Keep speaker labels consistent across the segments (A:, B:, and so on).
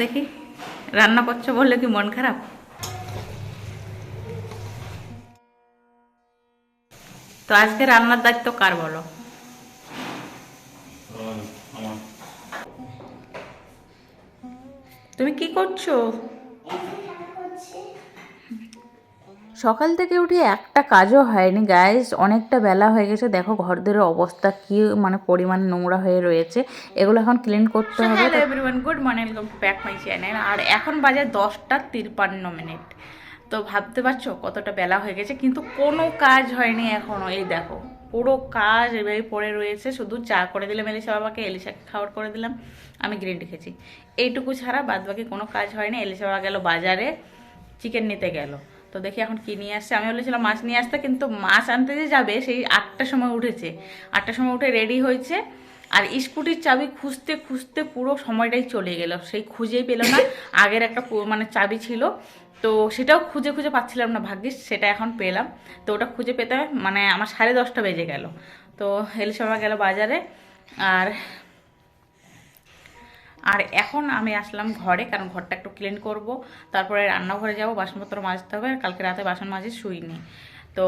A: দেখি রান্না করছ বললে কি মন খারাপ? তো আজকে রান্নার দায়িত্ব কার বলো? তুমি কি করছ? সকাল থেকে উঠে একটা কাজও হয়নি গাইজ অনেকটা বেলা হয়ে গেছে। দেখো ঘরদের অবস্থা কি মানে পরিমাণ নোংরা হয়ে রয়েছে। এগুলো এখন ক্লিন করতে হবে। Everyone good morning welcome to back my channel আর এখন বাজে দশটা তিরপান্ন মিনিট। তো ভাবতে পারছ কতটা বেলা হয়ে গেছে? কিন্তু কোনো কাজ হয়নি এখনও এই দেখো পুরো কাজ এভাবে পড়ে রয়েছে। শুধু চা করে দিলাম এলিশা বাবাকে। এলিশাকে খাবার করে দিলাম। আমি গ্রিন টি খেয়েছি। এইটুকু ছাড়া বাদ বাকি কোনো কাজ হয়নি। এলিশা বাবা গেল বাজারে চিকেন নিতে গেল। তো দেখি এখন কি নিয়ে আসছে আমি বলেছিলাম মাছ নিয়ে আসতে কিন্তু মাছ আনতে যে যাবে সেই আটটার সময় উঠেছে। আটটার সময় উঠে রেডি হয়েছে। আর স্কুটির চাবি খুঁজতে খুঁজতে পুরো সময়টাই চলে গেল। সেই খুঁজেই পেল না। আগের একটা মানে চাবি ছিল। তো সেটাও খুঁজে খুঁজে পাচ্ছিলাম না ভাগ্যিস সেটা এখন পেলাম। তো ওটা খুঁজে পেতে মানে আমার সাড়ে দশটা বেজে গেল। তো এলিসবা গেল বাজারে। আর আর এখন আমি আসলাম ঘরে, কারণ ঘরটা একটু ক্লিন করব। তারপরে রান্নাঘরে যাব, বাসনপত্র মাজতে হবে আর কালকে রাতে বাসন মাজি শুইনি। তো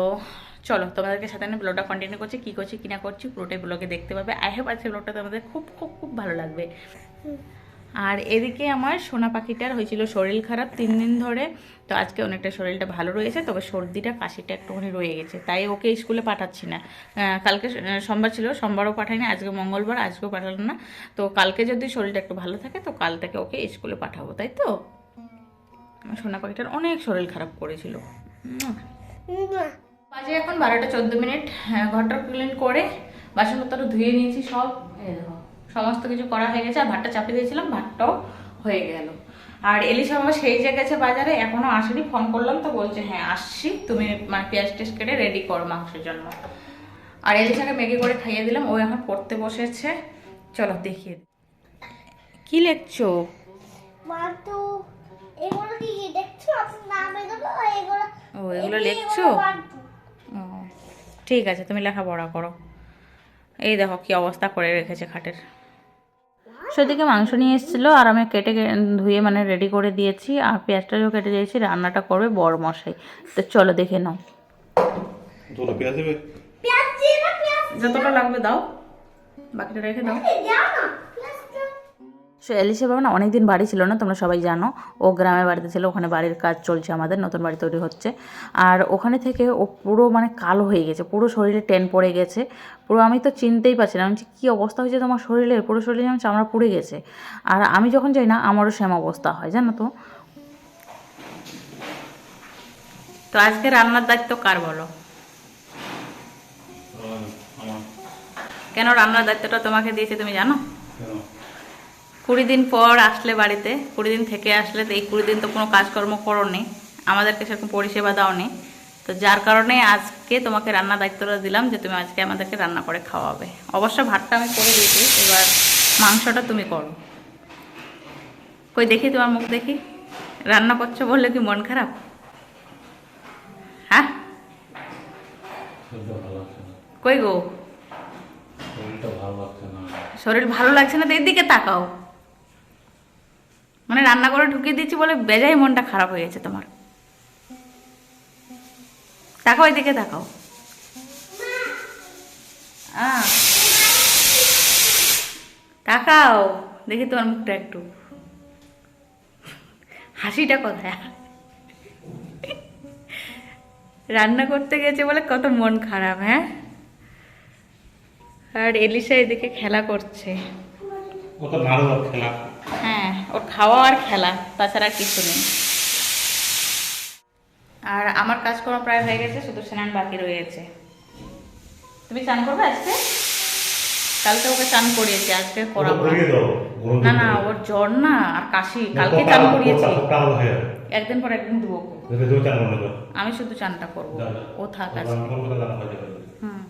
A: চলো, তোমাদেরকে সাথে আমি ব্লগটা কন্টিনিউ করছি, কী করছি কিনা করছি, পুরোটাই ব্লগে দেখতে পাবে। আই হোপ আজকে ব্লগটা তোমাদের খুব খুব খুব ভালো লাগবে। আর এদিকে আমার সোনা পাখিটার হয়েছিল শরীর খারাপ তিন দিন ধরে। তো আজকে অনেকটা শরীরটা ভালো রয়েছে তবে সর্দিটা কাশিটা একটুখানি রয়ে গেছে। তাই ওকে স্কুলে পাঠাচ্ছি না। কালকে সোমবার ছিল সোমবারও পাঠাইনি আজকে মঙ্গলবার আজকেও পাঠালাম না। তো কালকে যদি শরীরটা একটু ভালো থাকে তো কাল থেকে ওকে স্কুলে পাঠাবো তাই তো? আমার সোনা পাখিটার অনেক শরীর খারাপ করেছিল। বাজে এখন বারোটা চোদ্দ মিনিট। হ্যাঁ, ঘরটা ক্লিন করে বাসনপত্র ধুয়ে নিয়েছি সব। এই দেখো। সমস্ত কিছু করা হয়ে গেছে আর ভাতটা চাপিয়ে দিয়েছিলাম ভাতটাও হয়ে গেল। আর এলিশা বাবা সেই যে গেছে বাজারে এখনও আসেনি ফোন করলাম তো বলছে হ্যাঁ আসছি তুমি মানে পেঁয়াজ টেস্ট কেটে রেডি করো মাংসের জন্য। আর এলিশাকে ম্যাগি করে খাইয়ে দিলাম ও এখন পড়তে বসেছে। চলো দেখিয়ে। কি লিখছো? ও এগুলো লিখছো? ঠিক আছে তুমি লেখাপড়া করো। এই দেখো কি অবস্থা করে রেখেছে খাটের। সেদিকে মাংস নিয়ে এসেছিল আর আমি কেটে ধুয়ে মানে রেডি করে দিয়েছি। আর পেঁয়াজটাও কেটে দিয়েছি। রান্নাটা করবে বড় মশাই। তো চলো দেখে নাও।
B: তোলা পেঁয়াজ দেবে?
C: পেঁয়াজ দিয়ে না পেঁয়াজ
A: যতটা লাগবে দাও। বাকিটা রেখে দাও। সো এলিসা বাবা না অনেকদিন বাড়ি ছিল না তোমরা সবাই জানো। ও গ্রামের বাড়িতে ছিল ওখানে বাড়ির কাজ চলছে আমাদের নতুন বাড়ি তৈরি হচ্ছে। আর ওখানে থেকে ও পুরো মানে কালো হয়ে গেছে পুরো শরীরে টেন পড়ে গেছে। পুরো আমি তো চিনতেই পারছি না আমি কী অবস্থা হয়েছে তোমার শরীরের পুরো শরীরে যেমন চামড়া পুড়ে গেছে। আর আমি যখন যাই না আমারও সেম অবস্থা হয় জানো তো। তো আজকে রান্নার দায়িত্ব কার বলো? কেন রান্নার দায়িত্বটা তোমাকে দিয়েছে তুমি জানো? কুড়ি দিন পর আসলে বাড়িতে কুড়ি দিন থেকে আসলে তো এই কুড়ি দিন তো কোনো কাজকর্ম করোনি আমাদেরকে সেরকম পরিষেবা দাও দাওনি। তো যার কারণে আজকে তোমাকে রান্নার দায়িত্বটা দিলাম যে তুমি আজকে আমাদেরকে রান্না করে খাওয়াবে। অবশ্য ভাতটা আমি করে দিয়েছি এবার মাংসটা তুমি করো। কই দেখি তোমার মুখ দেখি? রান্না করছ বললে কি মন খারাপ? হ্যাঁ? কই গো? শরীর ভালো লাগছে না তো এদিকে তাকাও। মানে রান্না করে ঢুকিয়ে দিচ্ছি বলে বেজাই মনটা খারাপ হয়ে গেছে তোমার। তাকাও এদিকে তাকাও। তাকাও, দেখি তোমার মুখটা একটু। হাসিটা কোথায়? রান্না করতে গেছে বলে কত মন খারাপ হ্যাঁ? আর এলিসা এদিকে খেলা করছে।
B: কত আর খেলা।
A: ওর খাওয়া আর খেলা তাছাড়া আর কিছু নেই আর আমার কাজ করা প্রায় হয়ে গেছে শুধু স্নান বাকি রয়েছে তুমি চান করবে আজকে কালকে ওকে চান করিয়েছি আজকে করাবো না। না। ওর জ্বর না আর কাশি কালকে চান করিয়েছি। একদিন পর একদিন
B: দাও।
A: আমি শুধু চানটা করব। ও থাক আজকে। হুম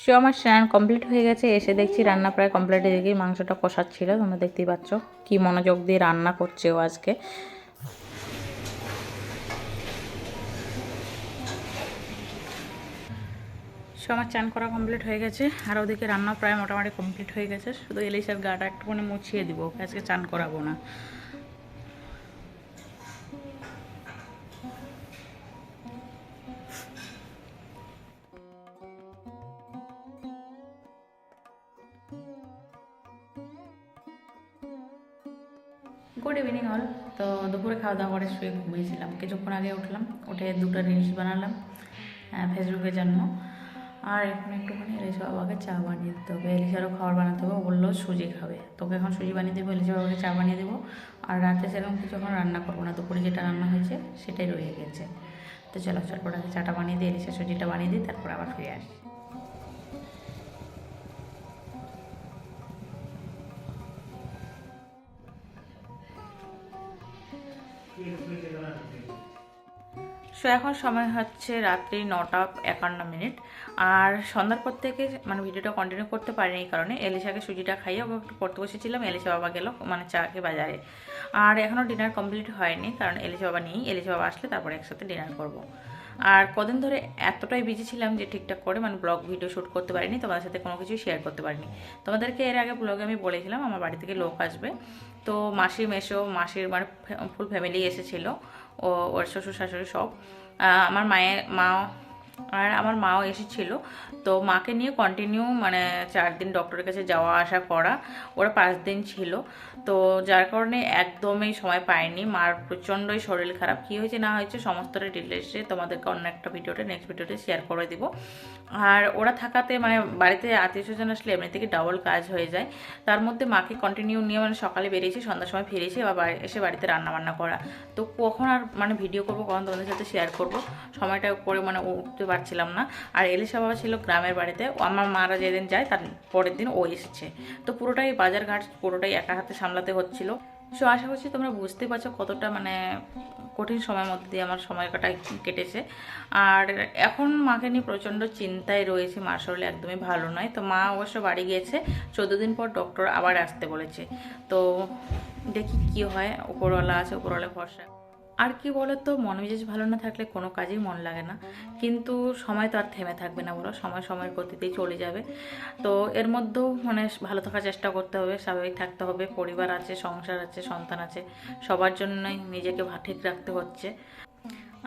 A: সে আমার স্নান কমপ্লিট হয়ে গেছে, এসে দেখছি রান্না প্রায় কমপ্লিট হয়ে গিয়ে মাংসটা কষাচ্ছিল। তোমরা দেখতেই পাচ্ছ কি মনোযোগ দিয়ে রান্না করছে ও আজকে। সো আমার চান করা কমপ্লিট হয়ে গেছে, আর ওদিকে রান্না প্রায় মোটামুটি কমপ্লিট হয়ে গেছে। শুধু এলিশার গাটা একটুখানি মুছিয়ে দিব আজকে চান করাবো না। গুড ইভিনিং অল তো দুপুরে খাওয়া দাওয়া করে শুয়ে ঘুমিয়েছিলাম। কিছুক্ষণ আগে উঠলাম উঠে দুটো রিলস বানালাম আহ, ফেসবুকের জন্য আর এখন একটুখানি এলিশা বাবাকে চা বানিয়ে দিতে হবে। এলিশারও খাবার বানাতে হবে। বলল সুজি খাবে। তোকে এখন সুজি বানিয়ে দেবো এলিশা বাবাকে চা বানিয়ে দেবো। আর রাতে সেরকম কিছু এখন রান্না করব না। দুপুরে যেটা রান্না হয়েছে সেটাই রয়ে গেছে। তো চলো চটপট আগে চাটা বানিয়ে দিই এলিশা সুজিটা বানিয়ে দিই তারপর আবার ফিরে আসি। সো এখন সময় হচ্ছে রাত্রি নটা একান্ন মিনিট। আর সন্ধ্যার পর থেকে মানে ভিডিওটা কন্টিনিউ করতে পারিনি এই কারণে। এলিশাকে সুজিটা খাইয়ে একটু পড়তে বসেছিলাম। এলিশা বাবা গেল মানে চাকে বাজারে। আর এখনও ডিনার কমপ্লিট হয়নি, কারণ এলিশা বাবা নেই। এলিশা বাবা আসলে তারপরে একসাথে ডিনার করব। আর কদিন ধরে এতটাই বিজি ছিলাম যে ঠিকঠাক করে মানে ব্লগ ভিডিও শ্যুট করতে পারিনি তোমাদের সাথে কোনো কিছু শেয়ার করতে পারিনি। তোমাদেরকে এর আগে ব্লগে আমি বলেছিলাম, আমার বাড়ি থেকে লোক আসবে। তো মাসির মেশো মাসির মানে ফুল ফ্যামিলি এসেছিল, ও, ওর শ্বশুর শাশুড়ি সব। আমার মায়ের, মা আর আমার মাও এসেছিল। তো মাকে নিয়ে কন্টিনিউ মানে চার দিন ডক্টরের কাছে যাওয়া আসা করা, ওরা পাঁচ দিন ছিল। তো যার কারণে একদমই সময় পায়নি মার প্রচণ্ডই শরীর খারাপ। কী হয়েছে না হয়েছে সমস্তটা ডিটেলসে তোমাদেরকে অন্য একটা ভিডিওতে নেক্সট ভিডিওতে শেয়ার করে দিব। আর ওরা থাকাতে মানে বাড়িতে আত্মীয় স্বজন আসলে এমনি থেকে ডাবল কাজ হয়ে যায়। তার মধ্যে মাকে কন্টিনিউ নিয়ে মানে সকালে বেরিয়েছি, সন্ধ্যার সময় ফিরেছি বাড়ি- এসে বাড়িতে রান্না বান্না করা। তো কখন আর মানে ভিডিও করব, কখন তোমাদের সাথে শেয়ার করব? সময়টা করে মানে উঠতে পারছিলাম না। আর এলিশা বাবা ছিল গ্রামের বাড়িতে। আমার মারা যেদিন যায়, তার পরের দিন ও এসেছে। তো পুরোটাই বাজার ঘাট, পুরোটাই একা হাতে সামলাতে হচ্ছিল। সো আশা করছি তোমরা বুঝতে পারছ কতটা মানে কঠিন সময়ের মধ্যে দিয়ে আমার সময় কাটা কেটেছে। আর এখন মাকে নিয়ে প্রচণ্ড চিন্তায় রয়েছে। মার শরীর একদমই ভালো নয়। তো মা অবশ্য বাড়ি গিয়েছে। চোদ্দ দিন পর ডক্টর আবার আসতে বলেছে। তো দেখি কি হয়। উপরওয়ালা আছে উপরওয়ালা ভরসা। আর কি বলো তো মন মেজাজ ভালো না থাকলে কোনো কাজেই মন লাগে না। কিন্তু সময় তো আর থেমে থাকবে না বলো, সময় সময়ের গতিতেই চলে যাবে। তো এর মধ্যেও মানে ভালো থাকার চেষ্টা করতে হবে, স্বাভাবিক থাকতে হবে, পরিবার আছে, সংসার আছে, সন্তান আছে, সবার জন্যই নিজেকে ঠিক রাখতে হচ্ছে।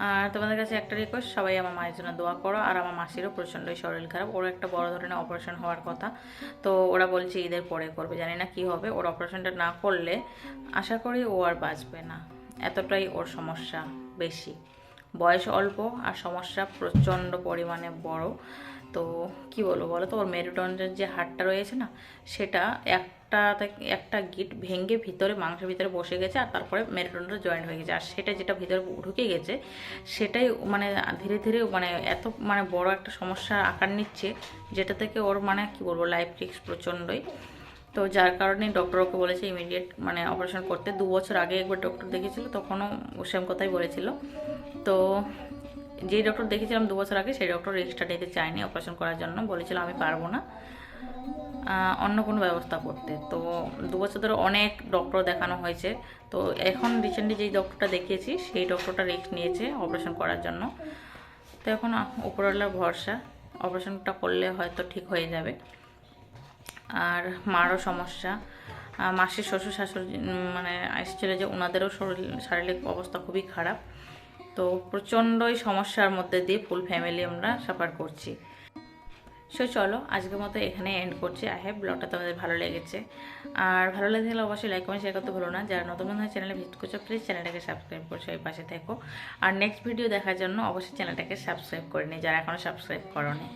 A: আর তোমাদের কাছে একটা রিকোয়েস্ট সবাই আমার মায়ের জন্য দোয়া করো, আর আমার মাসিরও প্রচণ্ডই শরীর খারাপ। ওর একটা বড় ধরনের অপারেশন হওয়ার কথা। তো ওরা বলছে ঈদের পরে করবে, জানি না কি হবে। ওর অপারেশনটা না করলে আশা করি ও আর বাঁচবে না। এতটাই ওর সমস্যা বেশি। বয়স অল্প আর সমস্যা প্রচণ্ড পরিমাণে বড়। তো কি বলব বলো তো? ওর মেরুদণ্ডের যে হাড়টা রয়েছে না, সেটা একটা একটা গিট ভেঙে ভিতরে, মাংসের ভিতরে বসে গেছে আর তারপরে মেরুদণ্ডটা জয়েন্ট হয়ে গেছে। আর সেটা যেটা ভিতরে ঢুকে গেছে, সেটাই মানে ধীরে ধীরে মানে এত মানে বড় একটা সমস্যা আকার নিচ্ছে, যেটা থেকে ওর মানে কি বলব লাইফ রিস্ক প্রচণ্ডই। তো যার কারণে ডক্টর ওকে বলেছে ইমিডিয়েট মানে অপারেশন করতে। দু বছর আগে একবার ডক্টর দেখেছিল তখনও সেম কথাই বলেছিল। তো যেই ডক্টর দেখেছিলাম দু বছর আগে, সেই ডক্টর রিক্সটা নিতে চায়নি অপারেশন করার জন্য। বলেছিল আমি পারব না অন্য কোনো ব্যবস্থা করতে। তো দু বছর ধরে অনেক ডক্টর দেখানো হয়েছে। তো এখন রিসেন্টলি যেই ডক্টরটা দেখিয়েছি, সেই ডক্টরটা রিস্ক নিয়েছে অপারেশন করার জন্য। তো এখন উপরওয়ালার ভরসা অপারেশনটা করলে হয়তো ঠিক হয়ে যাবে। আর মারও সমস্যা। মাসির শ্বশুর শাশুড়ি মানে এসেছিল যে ওনাদেরও শরীর, শারীরিক অবস্থা খুবই খারাপ। তো প্রচণ্ডই সমস্যার মধ্যে দিয়ে ফুল ফ্যামিলি আমরা সাফার করছি। সো চলো, আজকের মতো এখানে এন্ড করছি। আই হ্যাভ ব্লগটা তোমাদের ভালো লেগেছে। আর ভালো লেগে থাকলে অবশ্যই লাইক কমেন্ট শেয়ার করতে ভুলো না। যারা নতুন নতুন চ্যানেলে ভিজিট করছ প্লিজ চ্যানেলটাকে সাবস্ক্রাইব করছ, এই পাশে থেকো। আর নেক্সট ভিডিও দেখার জন্য অবশ্যই চ্যানেলটাকে সাবস্ক্রাইব করে নিই যারা এখনও সাবস্ক্রাইব করোনি।